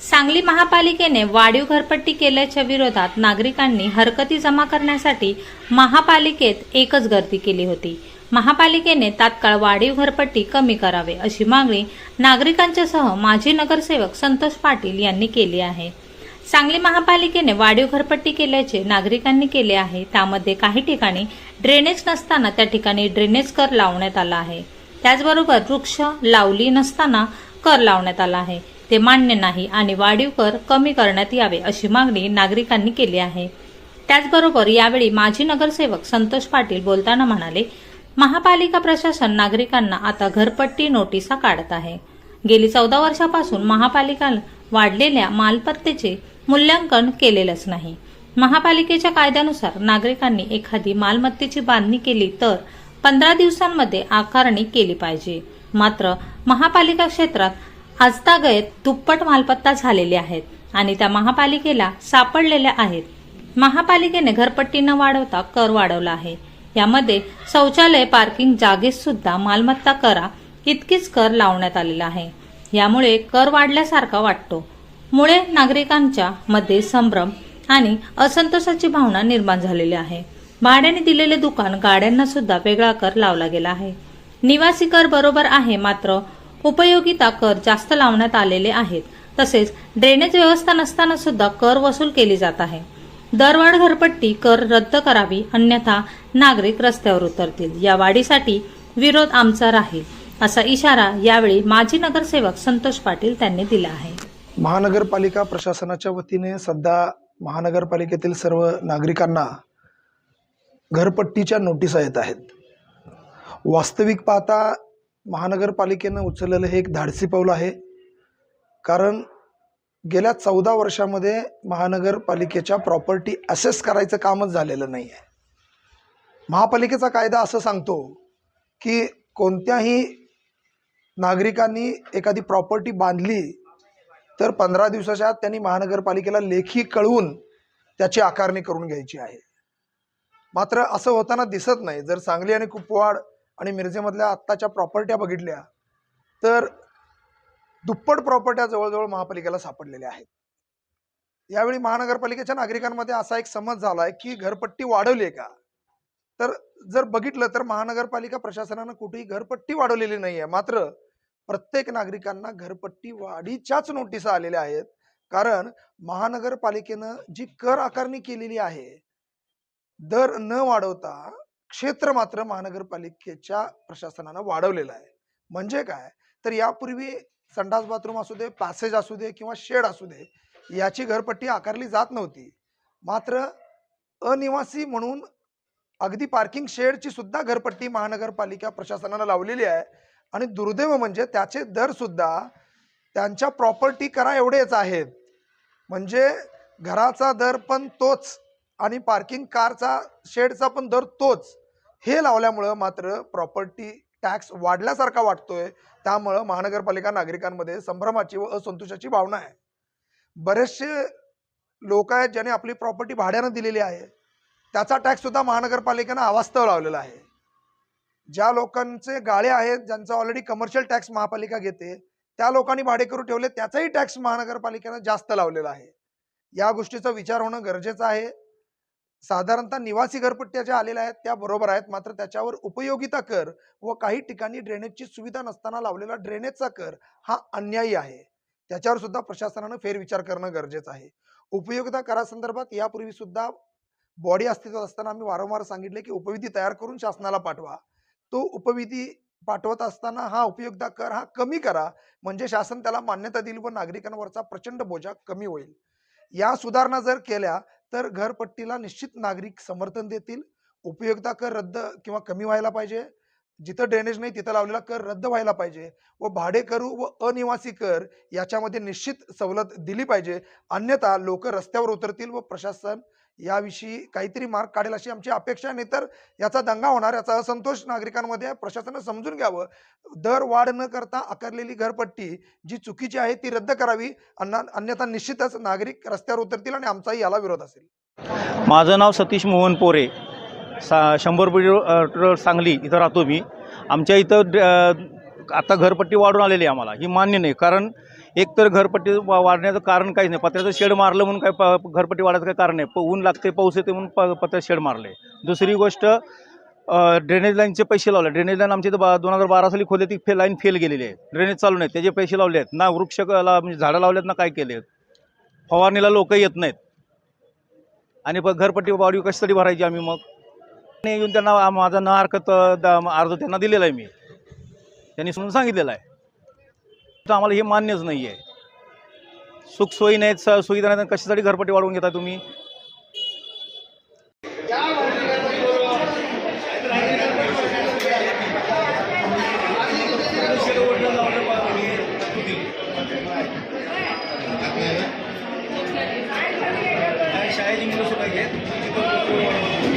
सांगली महापालिकेने वाढीव घरपट्टी केल्याच्या विरोधात नागरिकांनी हरकती जमा करण्यासाठी महापालिकेत एकच गर्दी केली होती. महापालिकेने तात्काळ वाढीव घरपट्टी कमी करावे अशी मागणी नागरिकांच्यासह माजी नगरसेवक संतोष पाटील यांनी केली आहे. सांगली महापालिकेने वाढीव घरपट्टी केल्याचे नागरिकांनी केले आहे. त्यामध्ये काही ठिकाणी ड्रेनेज नसताना त्या ठिकाणी ड्रेनेज कर लावण्यात आला आहे. त्याचबरोबर वृक्ष लावली नसताना कर लावण्यात आला आहे. ते मान्य नाही आणि वाढीव कर कमी करण्यात यावे अशी मागणी नागरिकांनी केली आहे. त्याचबरोबर यावेळी माजी नगरसेवक संतोष पाटील बोलताना म्हणाले महापालिका प्रशासन नागरिकांना आता घरपट्टी नोटिसा काढत आहे. गेली चौदा वर्षापासून महापालिका वाढलेल्या मालमत्तेचे मूल्यांकन केलेलंच नाही. महापालिकेच्या कायद्यानुसार नागरिकांनी एखादी मालमत्तेची बांधणी केली तर पंधरा दिवसांमध्ये आकारणी केली पाहिजे. मात्र महापालिका क्षेत्रात आजतागयत दुप्पट मालमत्ता झालेल्या आहेत आणि त्या महापालिकेला सापडलेल्या आहेत. महापालिकेने घरपट्टी न वाढवता कर वाढवला आहे. यामध्ये शौचालय पार्किंग जागेस सुद्धा मालमत्ता करा इतकीच कर लावण्यात आलेला आहे. यामुळे कर वाढल्यासारखा वाटतो. मुळे नागरिकांच्या मध्ये संभ्रम आणि असंतोषाची भावना निर्माण झालेली आहे. भाड्याने दिलेले दुकान गाड्यांना सुद्धा वेगळा कर लावला गेला आहे. निवासी कर बरोबर आहे मात्र उपयोगिता कर जास्त लावण्यात आलेले आहेत. तसेच ड्रेनेज व्यवस्था नसताना सुद्धा कर वसूल केली जात आहे. दरवाढ घरपट्टी कर रद्द करावी अन्यथा नागरिक रस्त्यावर उतरतील. या वाढीसाठी विरोध आमचा राहील असा इशारा यावेळी माजी नगरसेवक संतोष पाटील त्यांनी दिला आहे. महानगरपालिका प्रशासनाच्या वतीने सध्या महानगरपालिकेतील सर्व नागरिकांना घरपट्टीच्या नोटिसा येत आहेत. वास्तविक पाहता महानगरपालिकेनं उचललेलं हे एक धाडसी पाऊल आहे. कारण गेल्या चौदा वर्षामध्ये महानगरपालिकेच्या प्रॉपर्टी असेस करायचं कामच झालेलं नाही आहे. महापालिकेचा कायदा असं सांगतो की कोणत्याही नागरिकांनी एखादी प्रॉपर्टी बांधली तर पंधरा दिवसाच्या आत त्यांनी महानगरपालिकेला लेखी कळवून त्याची आकारणी करून घ्यायची आहे. मात्र असं होताना दिसत नाही. जर सांगली आणि कुपवाड आणि मिरजेमधल्या आत्ताच्या प्रॉपर्ट्या बघितल्या तर दुप्पट प्रॉपर्ट्या जवळजवळ महापालिकेला सापडलेल्या आहेत. यावेळी महानगरपालिकेच्या नागरिकांमध्ये असा एक समज झाला आहे की घरपट्टी वाढवली आहे का? तर जर बघितलं तर महानगरपालिका प्रशासनानं कुठेही घरपट्टी वाढवलेली नाही आहे मात्र प्रत्येक नागरिकांना घरपट्टी वाढीच्याच नोटिसा आलेल्या आहेत. कारण महानगरपालिकेनं जी कर आकारणी केलेली आहे दर न वाढवता क्षेत्र मात्र महानगरपालिकेच्या प्रशासनानं वाढवलेलं आहे. म्हणजे काय? तर यापूर्वी संडास बाथरूम असू दे पॅसेज असू दे किंवा शेड असू दे याची घरपट्टी आकारली जात नव्हती. मात्र अनिवासी म्हणून अगदी पार्किंग शेडची सुद्धा घरपट्टी महानगरपालिका प्रशासनानं लावलेली आहे. आणि दुर्दैव म्हणजे त्याचे दर सुद्धा त्यांच्या प्रॉपर्टी करा एवढेच आहेत. म्हणजे घराचा दर पण तोच. आणि पार्किंग कारचा शेडचा पण दर तोच. हे लावल्यामुळं मात्र प्रॉपर्टी टॅक्स वाढल्यासारखा वाटतोय. त्यामुळं महानगरपालिका नागरिकांमध्ये संभ्रमाची व असंतोषाची भावना आहे. बरेचसे लोक आहेत ज्याने आपली प्रॉपर्टी भाड्यानं दिलेली आहे. त्याचा टॅक्स सुद्धा महानगरपालिकेनं अवास्तव लावलेला आहे. ज्या लोकांचे गाळे आहेत ज्यांचा ऑलरेडी कमर्शियल टॅक्स महापालिका घेते त्या लोकांनी भाडेकरू ठेवले त्याचाही टॅक्स महानगरपालिकेनं जास्त लावलेला आहे. या गोष्टीचा विचार होणं गरजेचं आहे. साधारणतः निवासी घरपट्ट्या ज्या आलेल्या आहेत त्या बरोबर आहेत. मात्र त्याच्यावर उपयोगिता कर व काही ठिकाणी ड्रेनेजची सुविधा नसताना लावलेला ड्रेनेजचा कर हा अन्यायी आहे. त्याच्यावर सुद्धा प्रशासनानं फेरविचार करणं गरजेचं आहे. उपयोगिता करासंदर्भात यापूर्वी सुद्धा बॉडी अस्तित्वात असताना आम्ही वारंवार सांगितले की उपविधी तयार करून शासनाला पाठवा. तो उपविधी पाठवत असताना हा उपयोगिता कर हा कमी करा म्हणजे शासन त्याला मान्यता देईल व नागरिकांवरचा प्रचंड बोजा कमी होईल. या सुधारणा जर केल्या तर घरपट्टीला निश्चित नागरिक समर्थन देतील. उपयोगिता कर रद्द किंवा कमी व्हायला पाहिजे. जिथं ड्रेनेज नाही तिथं लावलेला कर रद्द व्हायला पाहिजे व भाडेकरू व अनिवासी कर याच्यामध्ये निश्चित सवलत दिली पाहिजे. अन्यथा लोक रस्त्यावर उतरतील व प्रशासन याविषयी काहीतरी मार्ग काढेल अशी आमची अपेक्षा नाही तर याचा दंगा होणार याचा असंतोष नागरिकांमध्ये प्रशासनानं समजून घ्यावं. दर वाढ न करता आकारलेली घरपट्टी जी चुकीची आहे ती रद्द करावी. अन्ना अन्यथा निश्चितच नागरिक रस्त्यावर उतरतील आणि आमचाही याला विरोध असेल. माझं नाव सतीश मोहन पोरे. सा शंभर सांगली इथं राहतो मी. आमच्या इथं ड- आता घरपट्टी वाढून आलेली आहे आम्हाला. ही मान्य नाही. कारण एक तर घरपट्टी वाढण्याचं कारण काहीच नाही. पत्र्याचं शेड मारलं म्हणून काय प घरपट्टी वाढायचं काही कारण नाही. प ऊन लागते पाऊस येते म्हणून प पत्र्याचं शेड मारले दुसरी गोष्ट ड्रेनेज लाईनचे पैसे लावले. ड्रेनेज लाईन आमच्या इथं बा दोन हजार बारा साली खोदली ती फे लाईन फेल गेलेली आहे. ड्रेनेज चालू नाही. त्याचे पैसे लावले आहेत. ना वृक्ष ला म्हणजे झाडं लावलेत ना काय केले फवारणीला लोक येत नाहीत. आणि प घरपट्टी वाढीव कशासाठी भरायची आम्ही मग? नाही येऊन त्यांना माझा न हरकत अर्ज त्यांना दिलेला आहे मी. त्यांनी समजून सांगितलेलं आहे. तर आम्हाला हे मान्यच नाही आहे सुखसोयी नाहीत सुविधा नाही कशासाठी घरपट्टी वाढवून घेता तुम्ही? शाळेची मुलं सुद्धा घेत